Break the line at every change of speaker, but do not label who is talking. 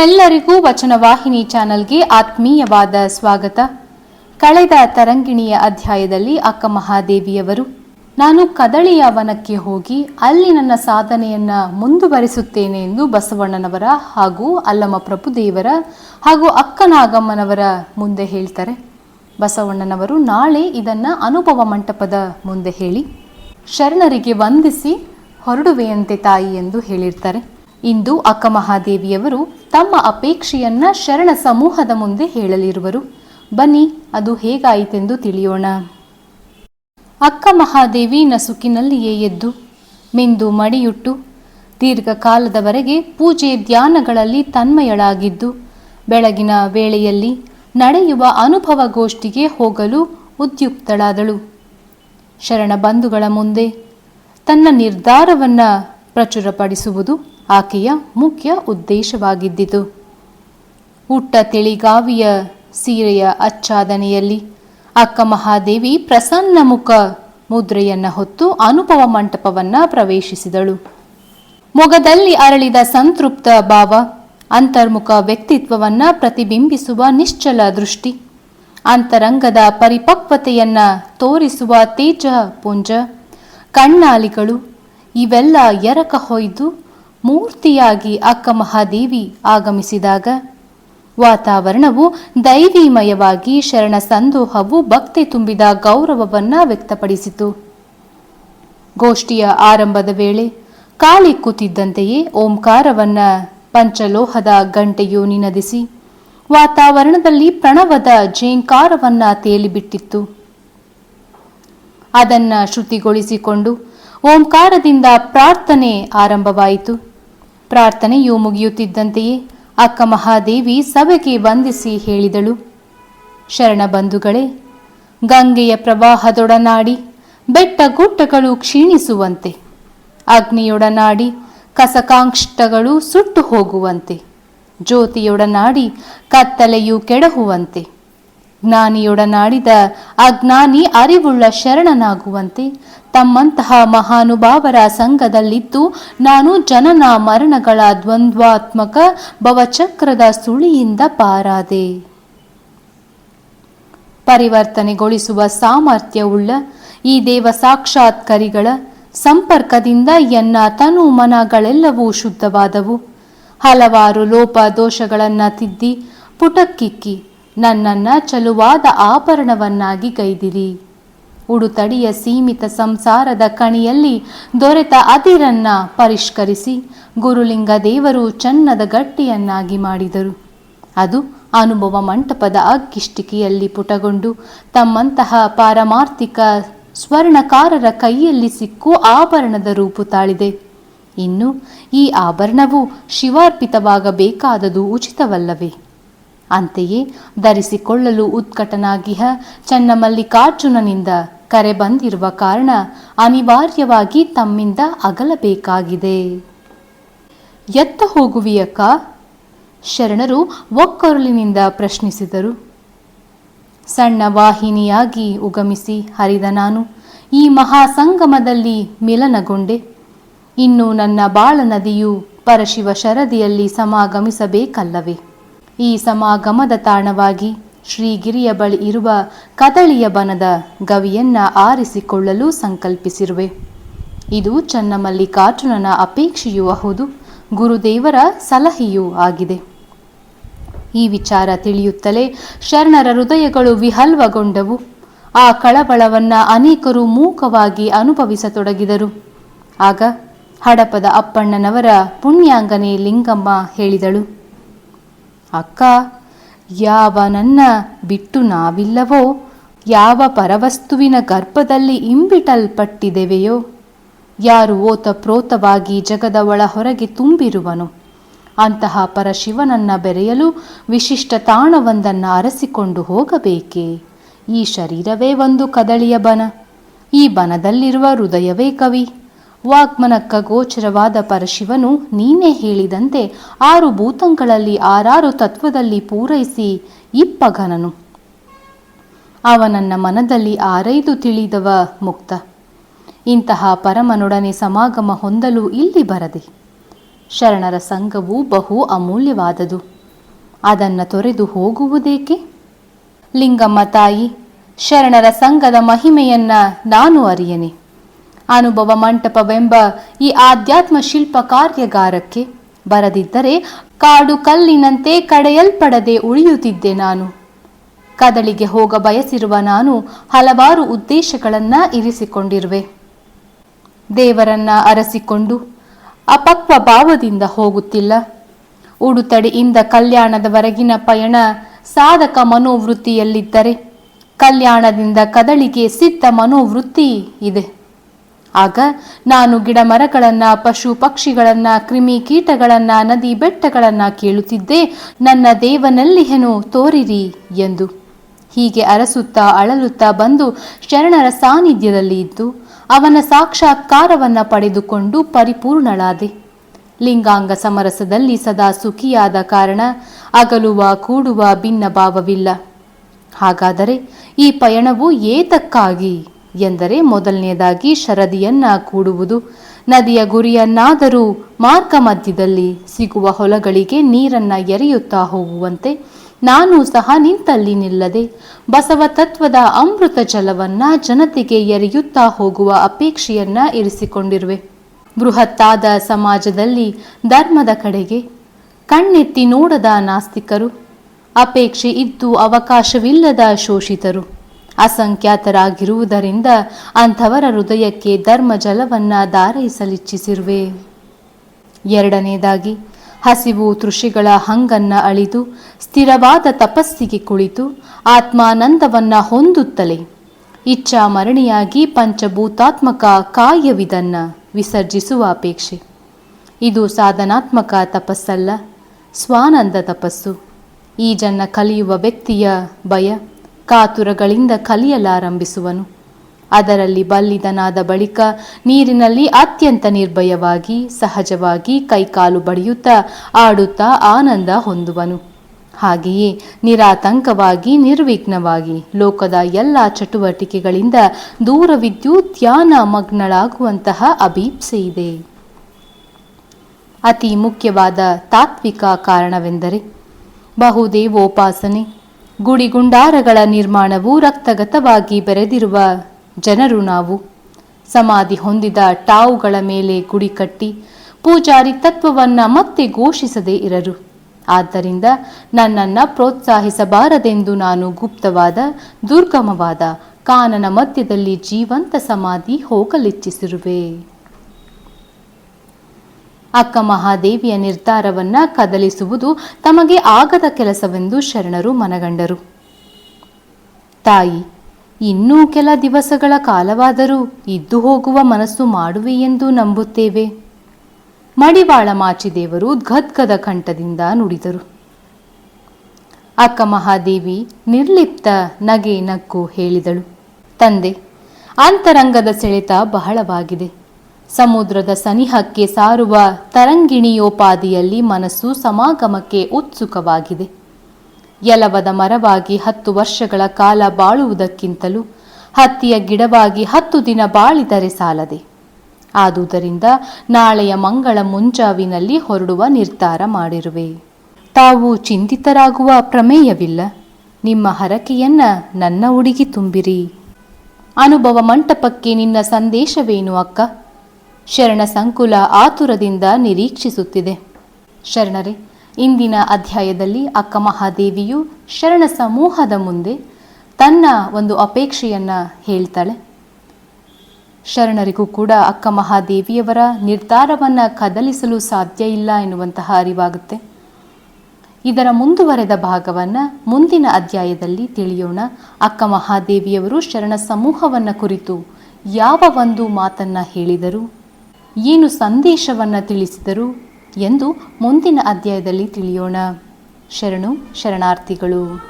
ನಿಮ್ಮೆಲ್ಲರಿಗೂ ವಚನವಾಹಿನಿ ಚಾನೆಲ್ಗೆ ಆತ್ಮೀಯವಾದ ಸ್ವಾಗತ. ಕಳೆದ ತರಂಗಿಣಿಯ ಅಧ್ಯಾಯದಲ್ಲಿ ಅಕ್ಕ ಮಹಾದೇವಿಯವರು, ನಾನು ಕದಳಿಯ ವನಕ್ಕೆ ಹೋಗಿ ಅಲ್ಲಿ ನನ್ನ ಸಾಧನೆಯನ್ನು ಮುಂದುವರಿಸುತ್ತೇನೆ ಎಂದು ಬಸವಣ್ಣನವರ ಹಾಗೂ ಅಲ್ಲಮ ಪ್ರಭುದೇವರ ಹಾಗೂ ಅಕ್ಕನಾಗಮ್ಮನವರ ಮುಂದೆ ಹೇಳ್ತಾರೆ. ಬಸವಣ್ಣನವರು ನಾಳೆ ಇದನ್ನ ಅನುಭವ ಮಂಟಪದ ಮುಂದೆ ಹೇಳಿ, ಶರಣರಿಗೆ ವಂದಿಸಿ ಹೊರಡುವೆಯಂತೆ ತಾಯಿ ಎಂದು ಹೇಳಿರ್ತಾರೆ. ಇಂದು ಅಕ್ಕ ಮಹಾದೇವಿಯವರು ತಮ್ಮ ಅಪೇಕ್ಷೆಯನ್ನ ಶರಣ ಸಮೂಹದ ಮುಂದೆ ಹೇಳಲಿರುವರು. ಬನ್ನಿ, ಅದು ಹೇಗಾಯಿತೆಂದು ತಿಳಿಯೋಣ. ಅಕ್ಕ ಮಹಾದೇವಿ ನಸುಕಿನಲ್ಲಿಯೇ ಎದ್ದು, ಮಿಂದು ಮಡಿಯುಟ್ಟು, ದೀರ್ಘಕಾಲದವರೆಗೆ ಪೂಜೆ ಧ್ಯಾನಗಳಲ್ಲಿ ತನ್ಮಯಳಾಗಿದ್ದು, ಬೆಳಗಿನ ವೇಳೆಯಲ್ಲಿ ನಡೆಯುವ ಅನುಭವ ಗೋಷ್ಠಿಗೆ ಹೋಗಲು ಉದ್ಯುಕ್ತಳಾದಳು. ಶರಣ ಬಂಧುಗಳ ಮುಂದೆ ತನ್ನ ನಿರ್ಧಾರವನ್ನ ಪ್ರಚುರಪಡಿಸುವುದು ಆಕೆಯ ಮುಖ್ಯ ಉದ್ದೇಶವಾಗಿದ್ದಿತು. ಉಟ್ಟ ತಿಳಿಗಾವಿಯ ಸೀರೆಯ ಆಚ್ಛಾದನೆಯಲ್ಲಿ ಅಕ್ಕ ಮಹಾದೇವಿ ಪ್ರಸನ್ನ ಮುಖ ಮುದ್ರೆಯನ್ನ ಹೊತ್ತು ಅನುಭವ ಮಂಟಪವನ್ನ ಪ್ರವೇಶಿಸಿದಳು. ಮೊಗದಲ್ಲಿ ಅರಳಿದ ಸಂತೃಪ್ತ ಭಾವ, ಅಂತರ್ಮುಖ ವ್ಯಕ್ತಿತ್ವವನ್ನ ಪ್ರತಿಬಿಂಬಿಸುವ ನಿಶ್ಚಲ ದೃಷ್ಟಿ, ಅಂತರಂಗದ ಪರಿಪಕ್ವತೆಯನ್ನ ತೋರಿಸುವ ತೇಜ ಪುಂಜ, ಕಣ್ಣಾಲಿಗಳು ಇವೆಲ್ಲ ಎರಕ ಹೊಯ್ದು ಮೂರ್ತಿಯಾಗಿ ಅಕ್ಕ ಮಹಾದೇವಿ ಆಗಮಿಸಿದಾಗ ವಾತಾವರಣವು ದೈವೀಮಯವಾಗಿ ಶರಣ ಸಂದೋಹವು ಭಕ್ತಿ ತುಂಬಿದ ಗೌರವವನ್ನ ವ್ಯಕ್ತಪಡಿಸಿತು. ಗೋಷ್ಠಿಯ ಆರಂಭದ ವೇಳೆ ಕಾಳಿ ಕೂತಿದ್ದಂತೆಯೇ ಓಂಕಾರವನ್ನ ಪಂಚಲೋಹದ ಗಂಟೆಯು ನಿನದಿಸಿ ವಾತಾವರಣದಲ್ಲಿ ಪ್ರಣವದ ಜೇಂಕಾರವನ್ನ ತೇಲಿಬಿಟ್ಟಿತ್ತು. ಅದನ್ನ ಶ್ರುತಿಗೊಳಿಸಿಕೊಂಡು ಓಂಕಾರದಿಂದ ಪ್ರಾರ್ಥನೆ ಆರಂಭವಾಯಿತು. ಪ್ರಾರ್ಥನೆಯು ಮುಗಿಯುತ್ತಿದ್ದಂತೆಯೇ ಅಕ್ಕ ಮಹಾದೇವಿ ಸಭೆಗೆ ವಂದಿಸಿ ಹೇಳಿದಳು. ಶರಣ ಬಂಧುಗಳೇ, ಗಂಗೆಯ ಪ್ರವಾಹದೊಡನಾಡಿ ಬೆಟ್ಟ ಗುಡ್ಡಗಳು ಕ್ಷೀಣಿಸುವಂತೆ, ಅಗ್ನಿಯೊಡನಾಡಿ ಕಸಕಾಂಕ್ಷಗಳು ಸುಟ್ಟು ಹೋಗುವಂತೆ, ಜ್ಯೋತಿಯೊಡನಾಡಿ ಕತ್ತಲೆಯು ಕೆಡಹುವಂತೆ ಜ್ಞಾನಿಯೊಡನಾಡಿದ ಅಜ್ಞಾನಿ ಅರಿವುಳ್ಳ ಶರಣನಾಗುವಂತೆ. ತಮ್ಮಂತಹ ಮಹಾನುಭಾವರ ಸಂಘದಲ್ಲಿದ್ದು ನಾನು ಜನನ ಮರಣಗಳ ದ್ವಂದ್ವಾತ್ಮಕ ಭವಚಕ್ರದ ಸುಳಿಯಿಂದ ಪಾರಾದೆ. ಪರಿವರ್ತನೆಗೊಳಿಸುವ ಸಾಮರ್ಥ್ಯವುಳ್ಳ ಈ ದೇವ ಸಾಕ್ಷಾತ್ಕರಿಗಳ ಸಂಪರ್ಕದಿಂದ ಎನ್ನ ತನು ಮನಗಳೆಲ್ಲವೂ ಶುದ್ಧವಾದವು. ಹಲವಾರು ಲೋಪ ದೋಷಗಳನ್ನ ತಿದ್ದಿ ಪುಟಕ್ಕಿಕ್ಕಿ ನನ್ನನ್ನ ಚಲುವಾದ ಆಭರಣವನ್ನಾಗಿ ಗೈದಿರಿ ಉಡುತಡಿಯ ಸೀಮಿತ ಸಂಸಾರದ ಕಣಿಯಲ್ಲಿ ದೊರೆತ ಅದಿರನ್ನ ಪರಿಷ್ಕರಿಸಿ ಗುರುಲಿಂಗ ದೇವರು ಚನ್ನದ ಗಟ್ಟಿಯನ್ನಾಗಿ ಮಾಡಿದರು. ಅದು ಅನುಭವ ಮಂಟಪದ ಅಗ್ಗಿಷ್ಟಿಕೆಯಲ್ಲಿ ಪುಟಗೊಂಡು ತಮ್ಮಂತಹ ಪಾರಮಾರ್ಥಿಕ ಸ್ವರ್ಣಕಾರರ ಕೈಯಲ್ಲಿ ಸಿಕ್ಕು ಆಭರಣದ ರೂಪು ತಾಳಿದೆ. ಇನ್ನು ಈ ಆಭರಣವು ಶಿವಾರ್ಪಿತವಾಗಬೇಕಾದದು ಉಚಿತವಲ್ಲವೇ? ಅಂತೆಯೇ ಧರಿಸಿಕೊಳ್ಳಲು ಉತ್ಕಟನಾಗಿಹ ಚನ್ನಮಲ್ಲಿಕಾರ್ಜುನನಿಂದ ಕರೆ ಬಂದಿರುವ ಕಾರಣ ಅನಿವಾರ್ಯವಾಗಿ ತಮ್ಮಿಂದ ಅಗಲಬೇಕಾಗಿದೆ. ಎತ್ತ ಹೋಗುವಿಯಕ್ಕ? ಶರಣರು ಒಕ್ಕೊರಲಿನಿಂದ ಪ್ರಶ್ನಿಸಿದರು. ಸಣ್ಣ ವಾಹಿನಿಯಾಗಿ ಉಗಮಿಸಿ ಹರಿದ ನಾನು, ಈ ಮಹಾಸಂಗಮದಲ್ಲಿ ಮಿಲನಗೊಂಡೆ. ಇನ್ನು ನನ್ನ ಬಾಳ ನದಿಯು ಪರಶಿವ ಶರದಿಯಲ್ಲಿ ಸಮಾಗಮಿಸಬೇಕಲ್ಲವೇ? ಈ ಸಮಾಗಮದ ತಾಣವಾಗಿ ಶ್ರೀಗಿರಿಯ ಬಳಿ ಇರುವ ಕದಳಿಯ ಬನದ ಗವಿಯನ್ನ ಆರಿಸಿಕೊಳ್ಳಲು ಸಂಕಲ್ಪಿಸಿರುವೆ. ಇದು ಚನ್ನಮಲ್ಲಿಕಾರ್ಜುನನ ಅಪೇಕ್ಷೆಯೂ ಹೌದು, ಗುರುದೇವರ ಸಲಹೆಯೂ ಆಗಿದೆ. ಈ ವಿಚಾರ ತಿಳಿಯುತ್ತಲೇ ಶರಣರ ಹೃದಯಗಳು ವಿಹಲ್ವಗೊಂಡವು. ಆ ಕಳವಳವನ್ನ ಅನೇಕರು ಮೂಕವಾಗಿ ಅನುಭವಿಸತೊಡಗಿದರು. ಆಗ ಹಡಪದ ಅಪ್ಪಣ್ಣನವರ ಪುಣ್ಯಾಂಗನೆ ಲಿಂಗಮ್ಮ ಹೇಳಿದಳು. ಅಕ್ಕ ಯಾವ ನನ್ನ ಬಿಟ್ಟು ನಾವಿಲ್ಲವೋ, ಯಾವ ಪರವಸ್ತುವಿನ ಗರ್ಭದಲ್ಲಿ ಇಂಬಿಟಲ್ಪಟ್ಟಿದೆವೆಯೋ, ಯಾರು ಓತಪ್ರೋತವಾಗಿ ಜಗದ ಒಳ ಹೊರಗೆ ತುಂಬಿರುವನು, ಅಂತಹ ಪರಶಿವನನ್ನ ಬೆರೆಯಲು ವಿಶಿಷ್ಟ ತಾಣವೊಂದನ್ನು ಅರಸಿಕೊಂಡು ಹೋಗಬೇಕೇ? ಈ ಶರೀರವೇ ಒಂದು ಕದಳಿಯ ಬನ, ಈ ಬನದಲ್ಲಿರುವ ಹೃದಯವೇ ಕವಿ. ವಾಗ್ಮನಕ್ಕ ಗೋಚರವಾದ ಪರಶಿವನು ನೀನೇ ಹೇಳಿದಂತೆ ಆರು ಭೂತಂಗಳಲ್ಲಿ ಆರಾರು ತತ್ವದಲ್ಲಿ ಪೂರೈಸಿ ಇಪ್ಪಗನನು. ಅವನನ್ನ ಮನದಲ್ಲಿ ಆರೈದು ತಿಳಿದವ ಮುಕ್ತ. ಇಂತಹ ಪರಮನೊಡನೆ ಸಮಾಗಮ ಹೊಂದಲು ಇಲ್ಲಿ ಬರದೆ. ಶರಣರ ಸಂಘವು ಬಹು ಅಮೂಲ್ಯವಾದದು. ಅದನ್ನು ತೊರೆದು ಹೋಗುವುದೇಕೆ? ಲಿಂಗಮ್ಮ ತಾಯಿ, ಶರಣರ ಸಂಘದ ಮಹಿಮೆಯನ್ನ ನಾನು ಅರಿಯನೆ. ಅನುಭವ ಮಂಟಪವೆಂಬ ಈ ಆಧ್ಯಾತ್ಮ ಶಿಲ್ಪ ಕಾರ್ಯಾಗಾರಕ್ಕೆ ಬರದಿದ್ದರೆ ಕಾಡು ಕಲ್ಲಿನಂತೆ ಕಡೆಯಲ್ಪಡದೆ ಉಳಿಯುತ್ತಿದ್ದೆ ನಾನು. ಕದಳಿಗೆ ಹೋಗ ಬಯಸಿರುವ ನಾನು ಹಲವಾರು ಉದ್ದೇಶಗಳನ್ನ ಇರಿಸಿಕೊಂಡಿರುವೆ. ದೇವರನ್ನ ಅರಸಿಕೊಂಡು ಅಪಕ್ವ ಭಾವದಿಂದ ಹೋಗುತ್ತಿಲ್ಲ. ಉಡುತಡಿಯಿಂದ ಕಲ್ಯಾಣದವರೆಗಿನ ಪಯಣ ಸಾಧಕ ಮನೋವೃತ್ತಿಯಲ್ಲಿದ್ದರೆ ಕಲ್ಯಾಣದಿಂದ ಕದಳಿಗೆ ಸಿದ್ಧ ಮನೋವೃತ್ತಿ ಇದೆ. ಆಗ ನಾನು ಗಿಡ ಮರಗಳನ್ನ ಪಶು ಪಕ್ಷಿಗಳನ್ನ, ಕ್ರಿಮಿ ಕೀಟಗಳನ್ನ, ನದಿ ಬೆಟ್ಟಗಳನ್ನ ಕೇಳುತ್ತಿದ್ದೆ. ನನ್ನ ದೇವನಲ್ಲಿಹೆನು ತೋರಿರಿ ಎಂದು. ಹೀಗೆ ಅರಸುತ್ತಾ ಅಳಲುತ್ತಾ ಬಂದು ಶರಣರ ಸಾನ್ನಿಧ್ಯದಲ್ಲಿ ಇದ್ದು, ಅವನ ಸಾಕ್ಷಾತ್ಕಾರವನ್ನ ಪಡೆದುಕೊಂಡು ಪರಿಪೂರ್ಣಳಾದೆ. ಲಿಂಗಾಂಗ ಸಮರಸದಲ್ಲಿ ಸದಾ ಸುಖಿಯಾದ ಕಾರಣ ಅಗಲುವ, ಕೂಡುವ, ಭಿನ್ನ ಭಾವವಿಲ್ಲ. ಹಾಗಾದರೆ ಈ ಪಯಣವು ಏತಕ್ಕಾಗಿ? ಎಂದರೆ ಮೊದಲನೆಯದಾಗಿ ಶರದಿಯನ್ನ ಕೂಡುವುದು. ನದಿಯ ಗುರಿಯನ್ನಾದರೂ ಮಾರ್ಗ ಮಧ್ಯದಲ್ಲಿ ಸಿಗುವ ಹೊಲಗಳಿಗೆ ನೀರನ್ನ ಎರೆಯುತ್ತಾ ಹೋಗುವಂತೆ ನಾನು ಸಹ ನಿಂತಲ್ಲಿ ನಿಲ್ಲದೆ ಬಸವ ತತ್ವದ ಅಮೃತ ಜಲವನ್ನ ಜನತೆಗೆ ಎರೆಯುತ್ತಾ ಹೋಗುವ ಅಪೇಕ್ಷೆಯನ್ನ ಇರಿಸಿಕೊಂಡಿರುವೆ. ಬೃಹತ್ತಾದ ಸಮಾಜದಲ್ಲಿ ಧರ್ಮದ ಕಡೆಗೆ ಕಣ್ಣೆತ್ತಿ ನೋಡದ ನಾಸ್ತಿಕರು. ಅಪೇಕ್ಷೆ ಇದ್ದು ಅವಕಾಶವಿಲ್ಲದ ಶೋಷಿತರು. ಅಸಂಖ್ಯಾತರಾಗಿರುವುದರಿಂದ ಅಂಥವರ ಹೃದಯಕ್ಕೆ ಧರ್ಮ ಜಲವನ್ನು ಧಾರೈಸಲಿಚ್ಛಿಸಿರುವೆ ಎರಡನೇದಾಗಿ, ಹಸಿವು ತೃಷಿಗಳ ಹಂಗನ್ನ ಅಳಿದು ಸ್ಥಿರವಾದ ತಪಸ್ಸಿಗೆ ಕುಳಿತು ಆತ್ಮಾನಂದವನ್ನ ಹೊಂದುತ್ತಲೇ ಇಚ್ಛಾ ಮರಣಿಯಾಗಿ ಪಂಚಭೂತಾತ್ಮಕ ಕಾಯವಿದನ್ನ ವಿಸರ್ಜಿಸುವ ಅಪೇಕ್ಷೆ. ಇದು ಸಾಧನಾತ್ಮಕ ತಪಸ್ಸಲ್ಲ, ಸ್ವಾನಂದ ತಪಸ್ಸು. ಈ ಜನ ಕಲಿಯುವ ವ್ಯಕ್ತಿಯ ಭಯ ಕಾತುರಗಳಿಂದ ಕಲಿಯಲಾರಂಭಿಸುವನು. ಅದರಲ್ಲಿ ಬಲ್ಲಿದನಾದ ಬಳಿಕ ನೀರಿನಲ್ಲಿ ಅತ್ಯಂತ ನಿರ್ಭಯವಾಗಿ, ಸಹಜವಾಗಿ ಕೈಕಾಲು ಬಡಿಯುತ್ತಾ, ಆಡುತ್ತಾ ಆನಂದ ಹೊಂದುವನು. ಹಾಗೆಯೇ ನಿರಾತಂಕವಾಗಿ, ನಿರ್ವಿಘ್ನವಾಗಿ ಲೋಕದ ಎಲ್ಲ ಚಟುವಟಿಕೆಗಳಿಂದ ದೂರವಿದ್ದು ಧ್ಯಾನ ಮಗ್ನಳಾಗುವಂತಹ ಅಭೀಪ್ಸೆ ಇದೆ. ಅತಿ ಮುಖ್ಯವಾದ ತಾತ್ವಿಕ ಕಾರಣವೆಂದರೆ ಬಹುದೇವೋಪಾಸನೆ. ಗುಡಿಗುಂಡಾರಗಳ ನಿರ್ಮಾಣವು ರಕ್ತಗತವಾಗಿ ಬೆರೆದಿರುವ ಜನರು ನಾವು. ಸಮಾಧಿ ಹೊಂದಿದ ಟಾವುಗಳ ಮೇಲೆ ಗುಡಿ ಕಟ್ಟಿ ಪೂಜಾರಿ ತತ್ವವನ್ನ ಮತ್ತೆ ಘೋಷಿಸದೇ ಇರರು. ಆದ್ದರಿಂದ ನನ್ನನ್ನ ಪ್ರೋತ್ಸಾಹಿಸಬಾರದೆಂದು ನಾನು ಗುಪ್ತವಾದ, ದುರ್ಗಮವಾದ ಕಾನನ ಮಧ್ಯದಲ್ಲಿ ಜೀವಂತ ಸಮಾಧಿ ಹೋಗಲಿಚ್ಛಿಸಿರುವೆ ಅಕ್ಕ ಮಹಾದೇವಿಯ ನಿರ್ಧಾರವನ್ನ ಕದಲಿಸುವುದು ತಮಗೆ ಆಗದ ಕೆಲಸವೆಂದು ಶರಣರು ಮನಗಂಡರು. ತಾಯಿ, ಇನ್ನೂ ಕೆಲ ದಿವಸಗಳ ಕಾಲವಾದರೂ ಇದ್ದು ಹೋಗುವ ಮನಸ್ಸು ಮಾಡುವೆ ಎಂದು ನಂಬುತ್ತೇವೆ. ಮಡಿವಾಳ ಮಾಚಿದೇವರು ಗದ್ಗದ ಕಂಠದಿಂದ ನುಡಿದರು. ಅಕ್ಕ ಮಹಾದೇವಿ ನಿರ್ಲಿಪ್ತ ನಗೆ ನಕ್ಕು ಹೇಳಿದಳು. ತಂದೆ, ಅಂತರಂಗದ ಸೆಳೆತ ಬಹಳವಾಗಿದೆ. ಸಮುದ್ರದ ಸನಿಹಕ್ಕೆ ಸಾರುವ ತರಂಗಿಣಿಯೋಪಾದಿಯಲ್ಲಿ ಮನಸ್ಸು ಸಮಾಗಮಕ್ಕೆ ಉತ್ಸುಕವಾಗಿದೆ. ಯಲವದ ಮರವಾಗಿ ಹತ್ತು ವರ್ಷಗಳ ಕಾಲ ಬಾಳುವುದಕ್ಕಿಂತಲೂ ಹತ್ತಿಯ ಗಿಡವಾಗಿ ಹತ್ತು ದಿನ ಬಾಳಿದರೆ ಸಾಲದೆ. ಆದುದರಿಂದ ನಾಳೆಯ ಮಂಗಳ ಮುಂಜಾವಿನಲ್ಲಿ ಹೊರಡುವ ನಿರ್ಧಾರ ಮಾಡಿರುವೆ. ತಾವು ಚಿಂತಿತರಾಗುವ ಪ್ರಮೇಯವಿಲ್ಲ. ನಿಮ್ಮ ಹರಕೆಯನ್ನ ನನ್ನ ಉಡುಗಿ ತುಂಬಿರಿ. ಅನುಭವ ಮಂಟಪಕ್ಕೆ ನಿನ್ನ ಸಂದೇಶವೇನು ಅಕ್ಕ? ಶರಣ ಸಂಕುಲ ಆತುರದಿಂದ ನಿರೀಕ್ಷಿಸುತ್ತಿದೆ. ಶರಣರೇ, ಇಂದಿನ ಅಧ್ಯಾಯದಲ್ಲಿ ಅಕ್ಕ ಮಹಾದೇವಿಯು ಶರಣ ಸಮೂಹದ ಮುಂದೆ ತನ್ನ ಒಂದು ಅಪೇಕ್ಷೆಯನ್ನು ಹೇಳ್ತಾಳೆ. ಶರಣರಿಗೂ ಕೂಡ ಅಕ್ಕ ಮಹಾದೇವಿಯವರ ನಿರ್ಧಾರವನ್ನ ಕದಲಿಸಲು ಸಾಧ್ಯ ಇಲ್ಲ ಎನ್ನುವಂತಹ ಅರಿವಾಗುತ್ತೆ. ಇದರ ಮುಂದುವರೆದ ಭಾಗವನ್ನ ಮುಂದಿನ ಅಧ್ಯಾಯದಲ್ಲಿ ತಿಳಿಯೋಣ. ಅಕ್ಕ ಮಹಾದೇವಿಯವರು ಶರಣ ಸಮೂಹವನ್ನ ಕುರಿತು ಯಾವ ಒಂದು ಮಾತನ್ನ ಹೇಳಿದರು? ಏನು ಸಂದೇಶವನ್ನು ತಿಳಿಸಿದರು ಎಂದು ಮುಂದಿನ ಅಧ್ಯಾಯದಲ್ಲಿ ತಿಳಿಯೋಣ. ಶರಣು ಶರಣಾರ್ಥಿಗಳು.